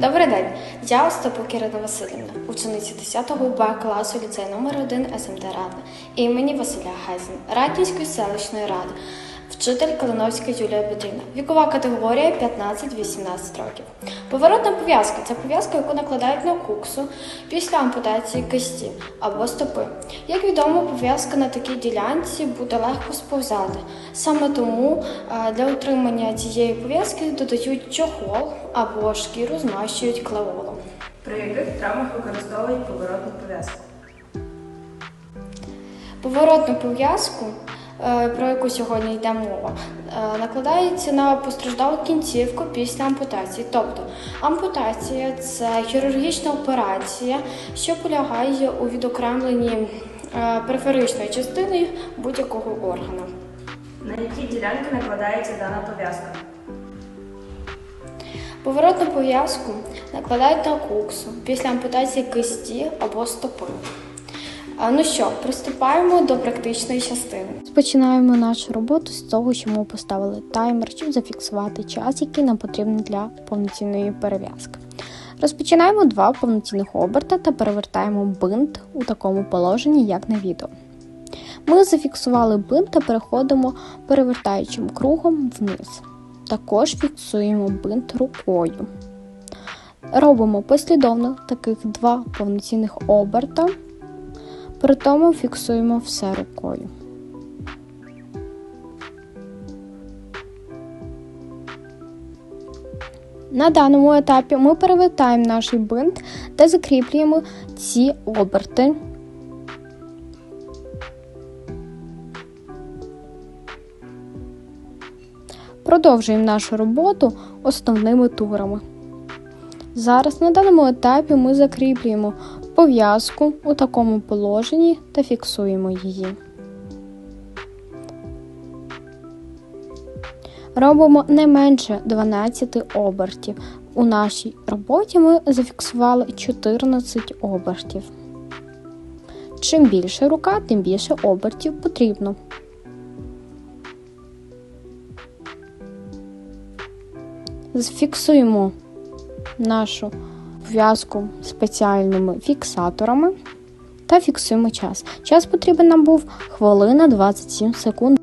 Добрий день, я Остапу Кирина Васильівна, учениця 10 Б класу ліцею номер 1 СМТ Рада імені Василя Гайзен, Раднівської селищної ради, вчитель Калиновська Юлія Петрівна. Вікова категорія 15-18 років. Поворотна пов'язка це пов'язка, яку накладають на куксу після ампутації кисті або стопи. Як відомо, пов'язка на такій ділянці буде легко сповзати. Саме тому е, для утримання цієї пов'язки додають чохол або шкіру змащують клеолом. При яких травмах використовують поворотну пов'язку? Поворотну пов'язку, про яку сьогодні йде мова, е, накладається на постраждалу кінцівку після ампутації. Тобто ампутація це хірургічна операція, що полягає у відокремленні е, периферичної частини будь-якого органу. На які ділянки накладається дана пов'язка? Поворотну пов'язку накладають на куксу після ампутації кисті або стопи. Ну що, приступаємо до практичної частини. Починаємо нашу роботу з того, що ми поставили таймер, щоб зафіксувати час, який нам потрібен для повноцінної перев'язки. Розпочинаємо два повноцінних оберта та перевертаємо бинт у такому положенні, як на відео. Ми зафіксували бинт та переходимо перевертаючим кругом вниз. Також фіксуємо бинт рукою. Робимо послідовно таких два повноцінних оберта, при тому фіксуємо все рукою. На даному етапі ми перевертаємо наш бинт та закріплюємо ці оберти. Продовжуємо нашу роботу основними турами. Зараз на даному етапі ми закріплюємо пов'язку у такому положенні та фіксуємо її. Робимо не менше 12 обертів. У нашій роботі ми зафіксували 14 обертів. Чим більше рука, тим більше обертів потрібно. Зафіксуємо нашу пов'язку спеціальними фіксаторами та фіксуємо час. Час потрібен нам був хвилина 27 секунд.